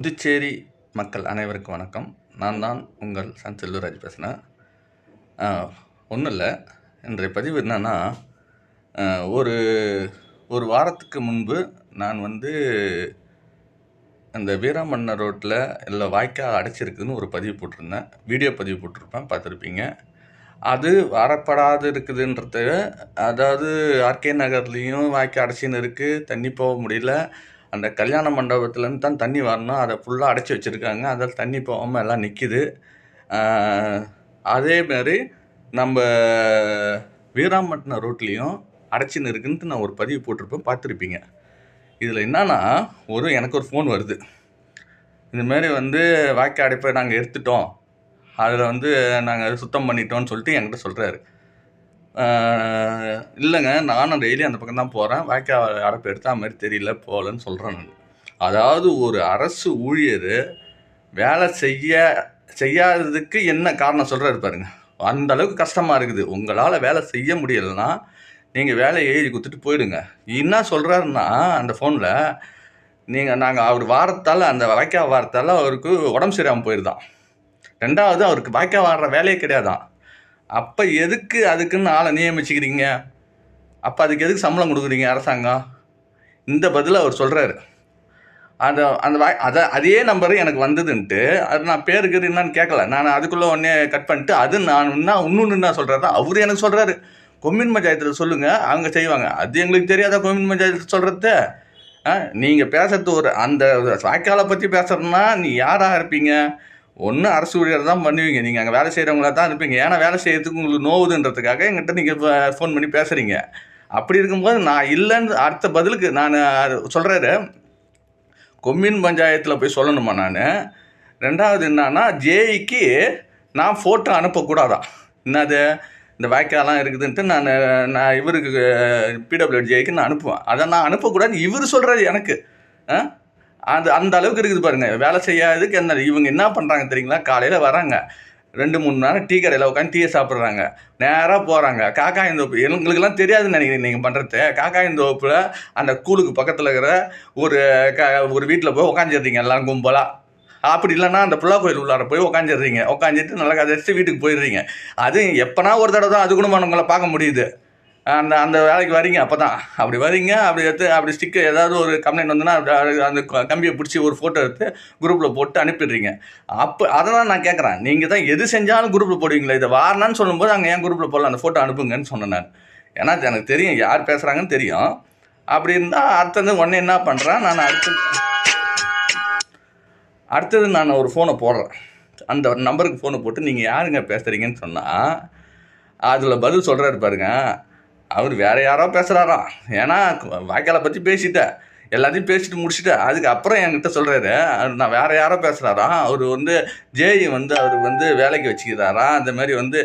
புதுச்சேரி மக்கள் அனைவருக்கும் வணக்கம். நான் தான் உங்கள் சன் செல்வராஜ் பேசுகிறேன் ஒன்றும் இல்லை. இன்றைய பதிவு என்னன்னா ஒரு ஒரு வாரத்துக்கு முன்பு நான் வந்து அந்த வீராமன்ன ரோட்டில் இல்லை வாய்க்கால் அடைச்சிருக்குதுன்னு ஒரு பதிவு போட்டிருந்தேன். வீடியோ பதிவு போட்டிருப்பேன் பார்த்துருப்பீங்க. அது வரப்படாது இருக்குதுன்றத அதாவது ஆர்கே நகர்லேயும் வாய்க்கால் அடைச்சின்னு இருக்குது தண்ணி போக முடியல. அந்த கல்யாண மண்டபத்துலேருந்து தான் தண்ணி வரணும். அதை ஃபுல்லாக அடைச்சி வச்சுருக்காங்க. அதில் தண்ணி போகாமல் எல்லாம் நிற்கிது அதே மாதிரி நம்ம வீராம்பட்டினம் ரோட்லேயும் அடைச்சின்னு இருக்குன்ட்டு நான் ஒரு பதிவு போட்டிருப்பேன். பார்த்துருப்பீங்க. இதில் என்னன்னா ஒரு எனக்கு ஒரு ஃபோன் வருது. இந்தமாரி வந்து வாய்க்கால் அடைப்பை நாங்கள் எடுத்துட்டோம். அதில் வந்து நாங்கள் சுத்தம் பண்ணிட்டோம்னு சொல்லிட்டு என்கிட்ட சொல்கிறாரு இல்லைங்க நானும் டெய்லி அந்த பக்கம் தான் போகிறேன் வாய்க்கால் அடைப்பு எடுத்தால் மாதிரி தெரியல போகலன்னு சொல்கிறேன் நான். அதாவது ஒரு அரசு ஊழியர் வேலை செய்ய செய்யாததுக்கு என்ன காரணம் சொல்கிறாரு பாருங்க. அந்த அளவுக்கு கஷ்டமாக இருக்குது. உங்களால் வேலை செய்ய முடியலைன்னா நீங்கள் வேலையை எழுதி கொடுத்துட்டு போயிடுங்க. என்ன சொல்கிறாருன்னா அந்த ஃபோனில் நீங்கள் நாங்கள் அவர் வாரத்தால் அந்த வாய்க்கால் வாரத்தால் அவருக்கு உடம்பு சரியாமல் போயிருதான். ரெண்டாவது அவருக்கு வாய்க்கால் வாடுற வேலையே கிடையாதான். அப்போ எதுக்கு அதுக்குன்னு ஆளை நியமிச்சுக்கிறீங்க? அப்போ அதுக்கு எதுக்கு சம்பளம் கொடுக்குறீங்க அரசாங்கம்? இந்த பதில் அவர் சொல்கிறாரு அந்த அந்த வாய் அதை அதே நம்பரு எனக்கு வந்ததுன்ட்டு அது நான் பேருக்கு என்னன்னு கேட்கல நான் அதுக்குள்ளே உடனே கட் பண்ணிட்டு அது நான் இன்னும் இன்னொன்று என்ன சொல்கிறாரு அவர் எனக்கு சொல்கிறாரு கொம்யூன் பஞ்சாயத்தில் சொல்லுங்கள் அவங்க செய்வாங்க. அது எங்களுக்கு தெரியாதா கொம்யூன் பஞ்சாயத்தில் சொல்கிறது நீங்கள் பேசுறது ஒரு அந்த வாய்க்காலை பற்றி பேசுகிறேன்னா நீ யாராக இருப்பீங்க? ஒன்று அரசு ஊழியர் தான் பண்ணுவீங்க. நீங்கள் அங்கே வேலை செய்கிறவங்களா தான் இருப்பீங்க. ஏன்னா வேலை செய்கிறதுக்கு உங்களுக்கு நோவுதுன்றதுக்காக எங்கிட்ட நீங்கள் ஃபோன் பண்ணி பேசுகிறீங்க அப்படி இருக்கும்போது நான் இல்லைன்னு அடுத்த பதிலுக்கு நான் சொல்கிறாரு கொம்யூன் பஞ்சாயத்தில் போய் சொல்லணுமா நான்? ரெண்டாவது என்னன்னா ஜேஇக்கு நான் ஃபோட்டோ அனுப்பக்கூடாதான் என்னது? இந்த வாய்க்காலாம் இருக்குதுன்ட்டு நான் நான் இவருக்கு பிடபிள்யூ ஜேக்கு நான் அனுப்புவேன். அதை நான் அனுப்பக்கூடாது இவர் சொல்கிறாரு எனக்கு. ஆ? அது அந்த அளவுக்கு இருக்குது பாருங்க. வேலை செய்யாததுக்கு என்ன இவங்க என்ன பண்ணுறாங்க தெரியுங்களா? காலையில் வராங்க. ரெண்டு மூணு நேரம் டீ கடையில் உட்காந்து டீயை சாப்பிட்றாங்க. நேராக போகிறாங்க காக்காயந்தோப்பு எங்களுக்கெல்லாம் தெரியாதுன்னு நினைக்கிறேன் நீங்கள் பண்ணுறது காக்காயந்தோப்பில் அந்த கூலுக்கு பக்கத்தில் இருக்கிற ஒரு க ஒரு வீட்டில் போய் உட்காந்துடுறீங்க எல்லாம் கும்பலாக அப்படி இல்லைன்னா அந்த புல்லா கோயில் உள்ளார போய் உட்காந்துடுறீங்க உட்காந்துட்டு நல்லா கதை அடிச்சுட்டு வீட்டுக்கு போயிடுறீங்க. அது எப்போனா ஒரு தடவை தான் அது கூட உங்களை பார்க்க முடியுது. அந்த அந்த வேலைக்கு வரீங்க அப்போ தான் அப்படி வரீங்க அப்படி எடுத்து அப்படி ஸ்டிக்கர் ஏதாவது ஒரு கம்ப்ளைண்ட் வந்துன்னா அந்த க- கம்பியை பிடிச்சி ஒரு ஃபோட்டோ எடுத்து குரூப்பில் போட்டு அனுப்பிடுறீங்க. அப்போ அதை தான் நான் கேட்குறேன். நீங்கள் தான் எது செஞ்சாலும் குரூப்பில் போடுவீங்களே இதை வாரனான்னு சொல்லும்போது அங்கே ஏன் குரூப்பில் போடலாம் அந்த ஃபோட்டோ அனுப்புங்கன்னு சொன்னேன் நான். ஏன்னா அது எனக்கு தெரியும் யார் பேசுகிறாங்கன்னு தெரியும். அப்படி இருந்தால் அடுத்தது உடனே என்ன பண்ணுறேன் நான் அடுத்து அடுத்தது நான் ஒரு ஃபோனை போடுறேன். அந்த நம்பருக்கு ஃபோனை போட்டு நீங்கள் யாருங்க பேசுகிறீங்கன்னு சொன்னால் அதில் பதில் சொல்கிறாரு பாருங்க. அவர் வேற யாரோ பேசுகிறாராம் ஏன்னா வாய்க்காலை பற்றி பேசிட்டேன் எல்லாத்தையும் பேசிட்டு முடிச்சுட்டேன் அதுக்கப்புறம் என்கிட்ட சொல்கிறாரு நான் வேற யாரோ பேசுகிறாராம் அவர் வந்து ஜேஇ வந்து அவர் வந்து வேலைக்கு வச்சுக்கிறாராம் அந்த மாதிரி வந்து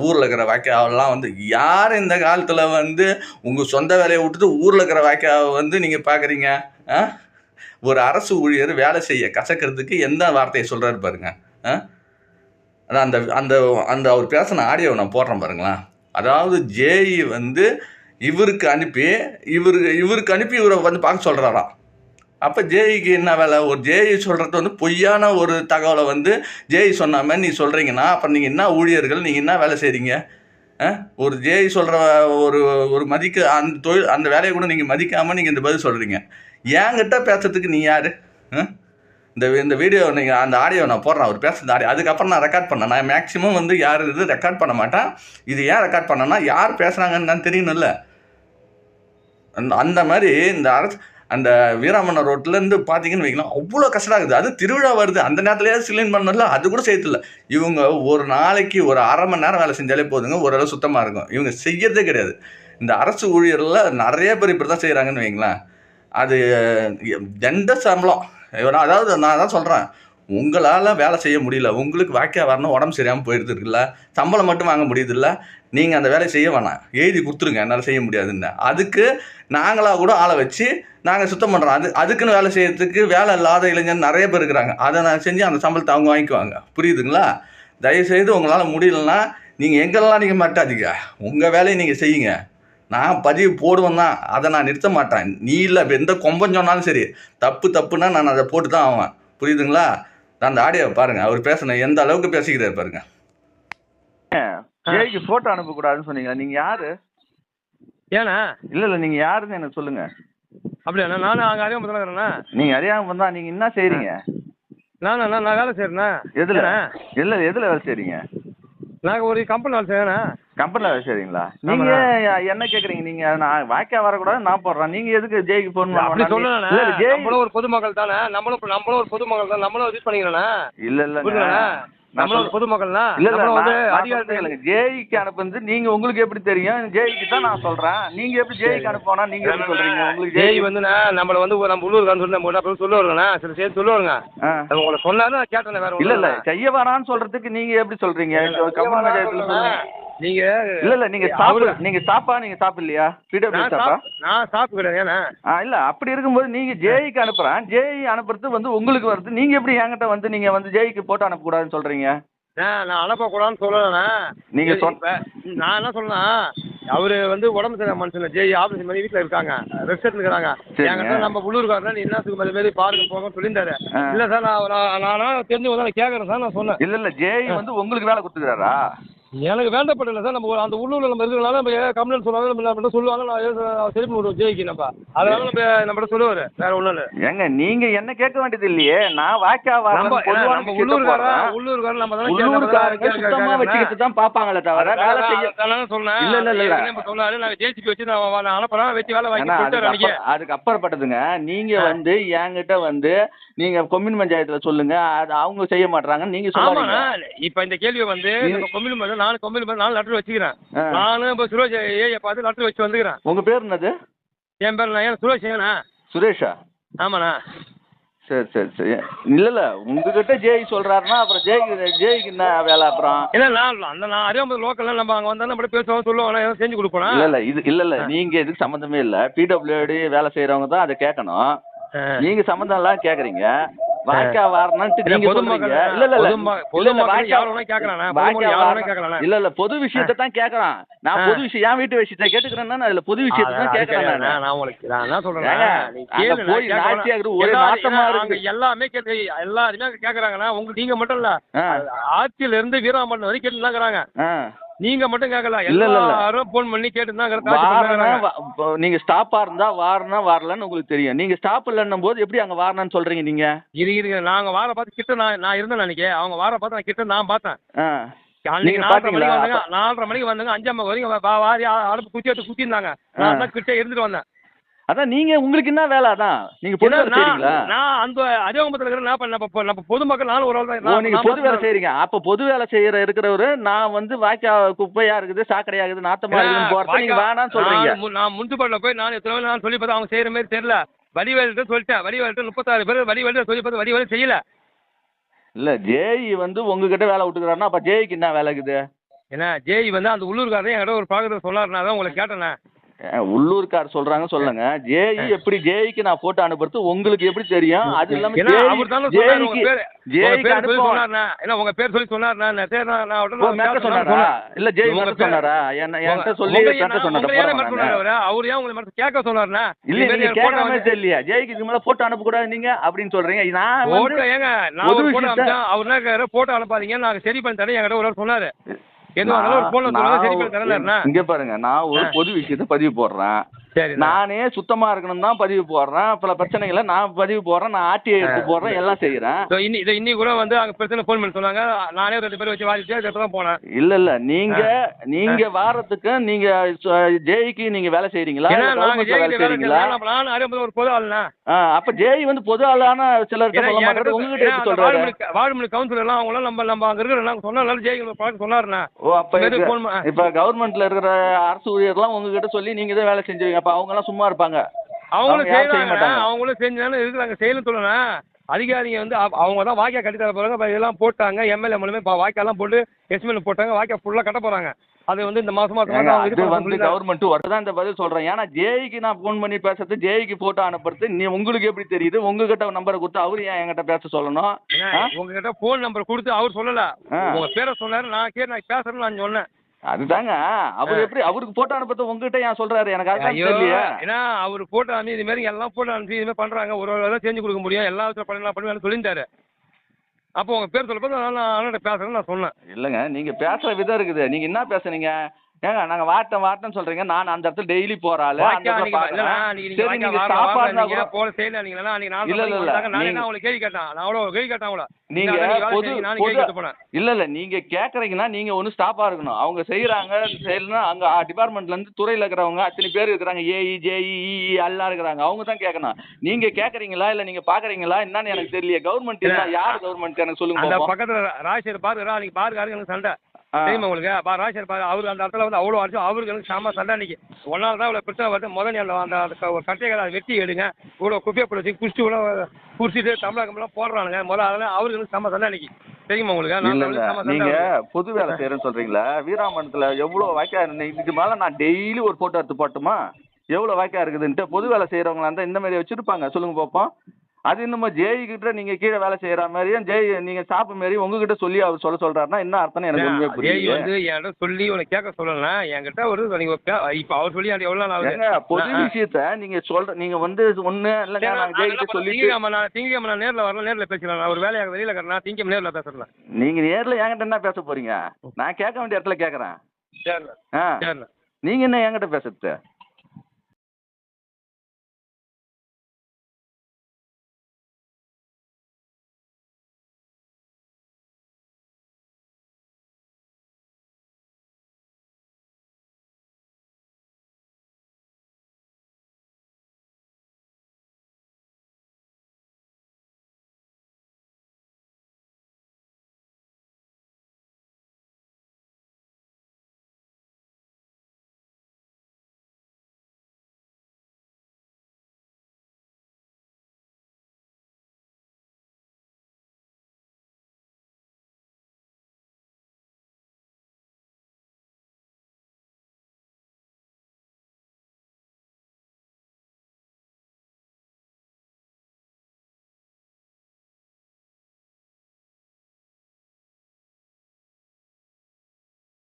ஊரில் இருக்கிற வாய்க்காவெல்லாம் வந்து யார் இந்த காலத்தில் வந்து உங்கள் சொந்த வேலையை விட்டுட்டு ஊரில் இருக்கிற வாய்க்காவை வந்து நீங்கள் பார்க்குறீங்க ஆ? ஒரு அரசு ஊழியர் வேலை செய்ய கசக்கிறதுக்கு எந்த வார்த்தையை சொல்கிறாரு பாருங்க. ஆ? அந்த அந்த அந்த அவர் பேசின ஆடியோவை நான் போடுறேன் பாருங்களேன். அதாவது ஜேஇ வந்து இவருக்கு அனுப்பி இவர் இவருக்கு அனுப்பி இவரை வந்து பார்க்க சொல்கிறாராம் அப்போ ஜேஇக்கு என்ன வேலை? ஒரு ஜேஇ சொல்கிறது வந்து பொய்யான ஒரு தகவலை வந்து ஜேஇ சொன்ன நீ சொல்கிறீங்கன்னா அப்புறம் நீங்கள் என்ன ஊழியர்கள்? நீங்கள் என்ன வேலை செய்கிறீங்க ஒரு ஜேஇ சொல்கிற ஒரு ஒரு மதிக்க அந்த தொழில் அந்த வேலையை கூட நீங்கள் மதிக்காமல் நீங்கள் இந்த பதில் சொல்கிறீங்க என்கிட்ட பேசுறதுக்கு நீ யார்? இந்த இந்த வீடியோ நீங்கள் அந்த ஆடியோ நான் போடுறேன் அவர் பேசுறது ஆடியோ அதுக்கப்புறம் நான் ரெக்கார்ட் பண்ணேன். நான் மேக்ஸிமம் வந்து யார் இது ரெக்கார்ட் பண்ண மாட்டேன். இது ஏன் ரெக்கார்ட் பண்ணேன்னா யார் பேசுகிறாங்கன்னு நான் தெரியணும்ல. அந்த அந்த மாதிரி இந்த அரசு அந்த வீராமண்ண ரோட்லேருந்து பார்த்தீங்கன்னு வைக்கலாம் அவ்வளோ கஷ்டம் ஆகுது. அது திருவிழா வருது. அந்த நேரத்துலையாவது சிலின் பண்ணல அது கூட செய்யறதில்ல இவங்க ஒரு நாளைக்கு ஒரு அரை மணி நேரம் வேலை செஞ்சாலே போதுங்க ஓரளவு சுத்தமாக இருக்கும். இவங்க செய்யறதே கிடையாது. இந்த அரசு ஊழியரில் நிறைய பேர் இப்படி தான் செய்கிறாங்கன்னு வைங்களேன். அது எந்த சம்பளம்? இவன் அதாவது நான் தான் சொல்கிறேன் உங்களால் வேலை செய்ய முடியல. உங்களுக்கு வாக்கியா வரணும் உடம்பு சரியாமல் போயிடுது இருக்குல்ல. சம்பளம் மட்டும் வாங்க முடியுதுல்ல நீங்கள் அந்த வேலையை செய்ய வேணாம். எழுதி கொடுத்துருங்க என்னால் செய்ய முடியாதுன்னு. அதுக்கு நாங்களாக கூட ஆளை வச்சு நாங்கள் சுத்தம் பண்ணுறோம் அது அதுக்குன்னு வேலை செய்யறதுக்கு வேலை இல்லாத இளைஞர் நிறைய பேர் இருக்கிறாங்க. அதை நான் செஞ்சு அந்த சம்பளத்தை அவங்க வாங்கிக்குவாங்க. புரியுதுங்களா? தயவுசெய்து உங்களால் முடியலன்னா நீங்கள் எங்கெல்லாம் நீங்கள் மாட்டாதீங்க. உங்கள் வேலையை நீங்கள் செய்யுங்க. நான் பதிவு போடுவேன் தான் அதை நான் நிறுத்த மாட்டேன். நீ இல்லை எந்த கொம்பம் சொன்னாலும் சரி தப்பு தப்புன்னா நான் அதை போட்டு தான் ஆவேன். புரியுதுங்களா? அந்த ஆடியோவை பாருங்க. அவர் பேசணும் எந்த அளவுக்கு பேசிக்கிறாரு பாருங்க. ஜேக்கு போட்டோ அனுப்ப கூடாதுன்னு சொன்னீங்க நீங்க யாரு? ஏண்ணா இல்ல இல்ல நீங்க யாருன்னு எனக்கு சொல்லுங்க. அப்படியாண்ணா நானும் அங்கே அறியாமல் இருக்கிறேண்ணா நீங்க அறியாம வந்தா நீங்க என்ன செய்றீங்க? நானா நான் நான் வேலை செய்கிறேண்ணா எதுல? ஏண்ணா? எதுல எதுல வேலை செய்றீங்க? நாங்கள் ஒரு கம்பெனி வேலை செய்யறேண்ணா கம்பெனில வேலை செய்றீங்களா? நீங்க என்ன கேக்குறீங்க? நீங்க நான் வாய்க்கா வரக்கூடாது நான் போடுறேன். நீங்க எதுக்கு ஜெய்க்கு போன் அப்படி ஜெய் நம்மளும் ஒரு பொதுமக்கள் தானே? நம்மளும் நம்மளும் ஒரு பொதுமக்கள் தான். நம்மளும் யூஸ் பண்ணிக்கிறேண்ணா இல்ல இல்ல ஒரு பொதுமக்கள்னா இல்ல வந்து அதிகாரத்தை. ஜேஇக்கு அனுப்புனது நீங்க உங்களுக்கு எப்படி தெரியும்? ஜேஇக்கு தான் நான் சொல்றேன். நீங்க எப்படி ஜேஇக்கு அனுப்போனா நீங்க எப்படி சொல்றீங்க? உங்களுக்கு ஜேஇ வந்துண்ணா நம்மள வந்து நம்ம உள்ளூர்காரன்னு சொல்லி நம்ம அப்புறம் சொல்லுவாருங்கண்ணா? சரி சரி சொல்லுவாருங்க. உங்களை சொன்னாரு நான் கேட்டேன் வேற இல்ல இல்ல. செய்ய வேணாம்னு சொல்றதுக்கு நீங்க எப்படி சொல்றீங்க. நீங்க இல்ல இல்ல நீங்க சாப்பிட நீங்க சாப்பா நீங்க சாப்பிடலையா? பிடபிள்யூ சாப்- நான் சாப்பிட்டு கிடையாது ஆ இல்ல அப்படி இருக்கும்போது நீங்க ஜேஇக்கு அனுப்புறேன். ஜேஇ அனுப்புறது வந்து உங்களுக்கு வருது. நீங்க எப்படி என்கிட்ட வந்து நீங்க வந்து ஜேஇக்கு போட்டு அனுப்பக்கூடாதுன்னு சொல்றீங்க? நான் நான் அனுப்பக்கூடாதுன்னு சொல்லலண்ணா. நீங்க நான் என்ன சொன்னா அவரு வந்து உடம்பு சரியான மனுஷன். ஜெய் ஆபரேஷன் பண்ணி வீட்டுல இருக்காங்க. ரெஸ்ட் எடுத்துக்கிறாங்க. என்கிட்ட நம்ம உள்ளூர்காரன் நீ என்னத்துக்கு மாதிரி மாதிரி பாருங்க போக சொல்லியிருந்தாரு. இல்ல சார் நான் நான் தெரிஞ்சு கேட்கறேன் சார் நான் சொன்னேன். இல்ல இல்ல ஜேஇ வந்து உங்களுக்கு வேலை கொடுத்துக்கிறாரா? எனக்கு வேண்டப்படல சார். நம்ம அந்த உள்ளூர்ல நம்ம இருக்கிறனால நம்ம கம்ப்ளைண்ட் சொன்னாலும் நம்ம நம்ம சொல்லுவாங்க நான் சரி பண்ணி விடுவோம் நம்ம. அதனால நம்ம நம்ம சொல்லுவாரு வேற ஒண்ணும் இல்ல. ஏங்க நீங்க என்ன கேட்க வேண்டியது இல்லையே? நான் வாய்க்கா நம்ம நம்ம உள்ளூர்காரன் உள்ளூர்காரன் நம்ம தானே உள்ளூர்காரங்க சுத்தமா வச்சுக்கிட்டு தான் பாப்பாங்களே தவிர வேலை செய்ய சொன்னேன். இல்ல, இல்ல, இல்ல, இப்ப சொன்னாரு நான் ஜேசிபி வச்சு நான் நான் அனுப்புறேன் வெட்டி வேலை வாங்கி அதுக்கு அப்புறப்பட்டதுங்க. நீங்க வந்து என்கிட்ட வந்து நீங்க கொம்யூன் பஞ்சாயத்துல சொல்லுங்க அது அவங்க செய்ய மாட்டாங்கன்னு நீங்க சொல்லுங்க இப்ப இந்த கேள்வி வந்து நம்ம கொம்மில் மேல நானும் கொம்மில் மேல நாலு லெட்டர் வச்சுக்கிறேன். நானும் இப்போ சுரேஷ் ஏஐ பார்த்து லெட்டர் வச்சு வந்துக்கிறேன். உங்க பேர் என்னது? என் பேர் நான் ஏன் சுரேஷ் ஏண்ணா சுரேஷா? ஆமாண்ணா. சரி சரி சரி. இல்ல இல்ல உங்ககிட்ட ஜேஇ சொல்றாருன்னா அப்புறம் ஜேஇக்கு ஜேஇக்கு என்ன வேலை அப்புறம்? இல்ல நான் அந்த நான் அறியாமல் லோக்கல்ல நம்ம அங்க வந்தா நம்ம பேசுவோம் சொல்லுவோம் ஏதோ செஞ்சு கொடுப்போம் இல்ல இல்ல இது இல்ல இல்ல நீங்க இதுக்கு சம்மந்தமே இல்ல. பிடபிள்யூடி வேலை செய்யறவங்க தான் அதை கேட்கணும். நீங்க சம்மந்தம் எல்லாம் கேக்குறீங்க. வாய்க்கா வரணும்ட்டு நீங்க சொல்றீங்க. இல்ல இல்ல இல்ல. பொதும- இல்ல இல்ல பொது விஷயத்தை தான் கேக்குறான் நான். பொது விஷயம் என் வீட்டு விஷயத்தை கேட்டுக்கிறேன்னா அதுல பொது விஷயத்தை தான் கேக்குறேன் நான். உங்களுக்கு நான் சொல்றேன் போய் ஆகுறது ஒரே நாட்டமா இருக்கு. எல்லாமே கேட்டு எல்லாருமே அங்க கேக்குறாங்கண்ணா உங்களுக்கு நீங்க மட்டும் இல்ல ஆட்சியில இருந்து வீராமட்டம் வரைக்கும் கேட்டு இருக்கிறாங்க. ஆ. நீங்க மட்டும் கேட்கல. எல்லாரும் போன் பண்ணி கேட்டு தான் வாரனா வா- இப்போ நீங்க ஸ்டாப்பா இருந்தா வாரனா வரலன்னு உங்களுக்கு தெரியும் நீங்க ஸ்டாப் இல்லன்னும் போது எப்படி அங்க வாரணும்னு சொல்றீங்க நீங்க இரு இருங்க நாங்க வார பார்த்து கிட்ட நான் நான் இருந்தேன் அன்னைக்கு அவங்க வார பார்த்து நான் கிட்ட நான் பார்த்தேன் நாலரை? மணிக்கு வந்தாங்க நாலரை மணிக்கு வந்தாங்க அஞ்சாம் வரைக்கும் வா- வா- வாரி அடுப்பு குத்தி எடுத்து குத்திருந்தாங்க நான் தான் கிட்ட இருந்துட்டு வந்தேன் அதான் நீங்க உங்களுக்கு என்ன வேலை அதான்? நீங்க பொது வேலை செய்றீங்களா? நான் நான் அந்த அறிமுகத்தில் இருக்கிற நான் இப்ப நம்ம பொதுமக்கள் நானும் ஒரு ஆள் தான். நான் நீங்க நான் பொது வேலை செய்றீங்க. அப்ப பொது வேலை செய்யற இருக்கிறவரு நான் வந்து வாய்க்கா குப்பையா இருக்குது சாக்கடையா இருக்குது நாத்தமா இருக்குதுன்னு போறத நீங்க வேணாம்னு சொல்றீங்க. நான் மு- நான் முனிசிபாலிட்டியில் போய் நான் எத்தனை நாள் சொல்லி பார்த்தா அவங்க செய்யற மாதிரி தெரியல. வடிவேல்கிட்ட சொல்லிட்டேன் வடிவேல்கிட்ட முப்பத்தாறு பேர் வடிவேல்கிட்ட சொல்லி பார்த்து வடிவேல் செய்யல. இல்ல ஜேஇ வந்து உங்ககிட்ட வேலை விட்டுக்கிறாருன்னா அப்ப ஜேஇக்கு என்ன வேலை இருக்குது? ஏன்னா ஜேய் வந்து அந்த உள்ளூர்காரன் என்கிட்ட ஒரு சொன்னார் நான் தான் உங்களை கேட்டேனே. உள்ளூர்கார் சொல்றாங்க சொல்லுங்க. ஜேஇ எப்படி ஜேஇக்கு நான் போட்டோ அனுப்புறது உங்களுக்கு எப்படி தெரியும்? அது இல்லாம சொன்னார் உங்க பேர் ஜேஇக்கு சொல்லி அனுப்புவோம் சொன்னார்ண்ணா. ஏன்னா உங்க பேர் சொல்லி சொன்னார்ண்ணா. நான் சரி நான் நான் உடனே ஓ, மிரட்ட கேட்டேன், சொன்னாரா? சொன்னேன். இல்ல பேர் சொன்னாரா? என்ன என்கிட்ட சொல்லி நான் சொன்னாரா. அவரு? ஏன் உங்களை கேட்க சொன்னாருண்ணா? இல்ல இது நீங்க எனக்கு கேட்கற photo மாதிரி வந்து- தெரியல ஜெய்க்கு இதுக்கு மேல போட்டோ அனுப்பக்கூடாது நீங்க அப்படின்னு சொல்றீங்க. நான் ஏங்க நான் போட்டோ அனுப்பாதீங்க நான் சரி பண்ணி தரேன் என்கிட்ட ஒரு சொன்னாரு. இங்க பாருங்க நான் ஒரு பொது விஷயத்த பதிவு போடுறேன். சரி நானே சுத்தமா இருக்கணும் தான் பதிவு போடுறேன். பல பிரச்சனைகளை நான் பதிவு போடுறேன் நான் ஆர்டிஐ எடுத்து போடுறேன் எல்லாம் செய்யறேன் இன்னி இதை இன்னி கூட வந்து அங்க பிரச்சனை ஃபோன் பண்ணி சொன்னாங்க. நானே ரெண்டு பேரும் வச்சு வாதிட்டு அதுக்கு தான் போனேன். இல்ல இல்ல. நீங்க நீங்க வாரத்துக்கு நீங்க ஜேய்க்கு நீங்க வேலை செய்றீங்களா? இல்ல நாங்க வேலை செய்றீங்களா. அப்ப நானும் அறியாமல் ஒரு பொது ஆளுண்ணா. ஆ, அப்ப ஜேய் வந்து பொது ஆளான ஏன்னா சொல்ல மாட்டாரு உங்ககிட்ட எப்படி சொல்றாரு? வால்மீனி கவுன்சிலர் எல்லாம் அவங்களாம் நம்ம நம்ம அங்க இருக்கிற நாங்க சொன்னாலும் ஜெயிக்கிற பழக்கம் சொன்னாருண்ணா. ஓ அப்ப இப்ப கவர்மெண்ட்ல இருக்கிற அரசு ஊழியர்லாம் உங்ககிட்ட சொல்லி நீங்க தான் வேலை செஞ்சுவீங்க அப்ப அவங்க எல்லாம் சும்மா இருப்பாங்க. அவங்களும் செய்ய மாட்டாங்க. அவங்களும் செஞ்சாலும் இருக்கிறாங்க. செய்யணும் சொல்லணும் அதிகாரிங்க வந்து அவ- அவங்க தான் வாய்க்கா கட்டி தர போறாங்க. இப்ப இதெல்லாம் போட்டாங்க. எம்எல்ஏ மூலமே இப்ப வாய்க்காலாம் போட்டு எஸ்மெல் போட்டாங்க. வாய்க்கா ஃபுல்லா கட்ட போறாங்க. அது வந்து இந்த மாசமா மாசம் வந்து. கவர்மெண்ட் ஒர்க் தான். இந்த பதில் சொல்றேன். ஏன்னா ஜேய்க்கு நான் ஃபோன் பண்ணி பேசுறது ஜேய்க்கு போட்டோ அனுப்புறது நீ உங்களுக்கு எப்படி தெரியுது? உங்ககிட்ட நம்பரை கொடுத்து அவரு ஏன் என்கிட்ட பேச சொல்லணும்? உங்ககிட்ட போன் நம்பர் கொடுத்து அவர் சொல்லல. உங்க பேரை சொன்னாரு நான் கேட்டு நான் பேசுறேன்னு நான் சொன்னேன். அதுதாங்க. அவர் எப்படி அவருக்கு போட்டோ அனுப்பத்த உங்ககிட்ட ஏன் சொல்றாரு? எனக்கு அதுதான் ஏன்னா அவர் போட்டோ அனுப்பி இது மாதிரி எல்லாம் போட்டோ அனுப்பி இது மாதிரி பண்றாங்க. ஒரு ஒரு தான் செஞ்சு கொடுக்க முடியும். எல்லா விதத்துல பண்ணலாம் பண்ணுவேன் சொல்லியிருந்தாரு. அப்போ உங்க பேர் சொல்ல போது நான் அண்ணன் பேசுறேன்னு நான் சொன்னேன். இல்லைங்க நீங்க பேசுற விதம் இருக்குது. நீங்க என்ன பேசுறீங்க ஏங்க நாங்க வாட்டம் வாட்டம்னு சொல்றீங்க. நான் அந்த இடத்துல டெய்லி போறாள் அந்த வாய்க்கா இடத்துல நீங்க சரி நீங்க சாப்பாடுனா நீங்க கூட போல செய்யல? நாலு இல்ல, இல்ல. நானே நீங்க- தான் அவங்களை கேள்வி கேட்டேன்? நான் அவ்வளோ கேள்வி கேட்டேன் அவங்கள நீங்க பொது இல்ல இல்ல. நீங்க கேக்குறீங்கன்னா நீங்க ஒண்ணு ஸ்டாப்பா இருக்கணும். அவங்க செய்யறாங்க செய்யலன்னா அங்க டிபார்ட்மெண்ட்ல இருந்து துறையில இருக்கிறவங்க அத்தனை பேர் இருக்கிறாங்க. ஏஇ ஜேஇ எல்லாம் இருக்கிறாங்க. அவங்க தான் கேட்கணும் நீங்க கேக்குறீங்களா இல்ல நீங்க பாக்குறீங்களா? என்னன்னு எனக்கு தெரியல கவர்மெண்ட் யார் கவர்மெண்ட் எனக்கு சொல்லுங்க அந்த. பக்கத்துல ராஜேஷ் பாரு அன்னைக்கு பாருக்காரு எனக்கு சண்டை. தெரியுமா உங்களுக்கு? பா ராஜேஷ் பாரு அவரு அந்த இடத்துல வந்து அவ்வளோ அடிச்சு அவருக்கு எனக்கு சாம சண்டை அன்னைக்கு. ஒன்னால தான் இவ்வளோ பிரச்சனை வருது. முதல் நீ அந்த ஒரு கட்டைகளை அதை வெட்டி எடுங்க. இவ்வளோ குப்பையை போட்டு வச்சு குடிச்சு இவ்வளோ குடிச்சிட்டு தமிழக கம்பெல்லாம் போடுறானுங்க. முதல்ல அதெல்லாம் அவருக்கு எனக்கு சாம சண்டை அன்னைக்கு. தெரியுமா உங்களுக்கு? நீங்க. பொது வேலை செய்யறேன்னு சொல்றீங்களா? வீராமணத்துல எவ்வளவு வாய்க்கா இதுக்கு மேல நான் டெய்லி ஒரு போட்டோ எடுத்து போட்டுமா? எவ்வளவு வாய்க்கா இருக்குதுன்ட்டு பொது வேலை செய்யறவங்களா இருந்தா இந்த மாதிரி வச்சிருப்பாங்க. சொல்லுங்க பாப்போம். அது இன்னும் ஜேஇ கிட்ட நீங்க கீழே வேலை செய்யற மாதிரியும் ஜெய் நீங்க ஸ்டாப் மாரி உங்ககிட்ட சொல்லி அவர் சொல்ல சொல்றாருன்னா என்ன அர்த்தம் எனக்கு புரியல. வந்து என்கிட்ட சொல்லி உனக்கு கேட்க சொல்லல என்கிட்ட ஒரு நீங்க இப்ப அவர் சொல்லி அது எவ்வளவு நாள் பொது விஷயத்த நீங்க சொல்ற நீங்க வந்து ஒண்ணு நாங்க நான் என்ன கிட்ட சொல்லிட்டு திங்கட்கிழமை நான் திங்கட்கிழமை நான் நேர்ல வரல நேர்ல பேசலாம் நான் ஒரு வேலையாக வெளியில இருக்கிறேன் திங்கம் நேர்ல பேசுறேன். நீங்க நேர்ல என்கிட்ட என்ன பேச போறீங்க? நான் கேட்க வேண்டிய இடத்துல கேக்குறேன் நீங்க என்ன என்கிட்ட பேசுறது?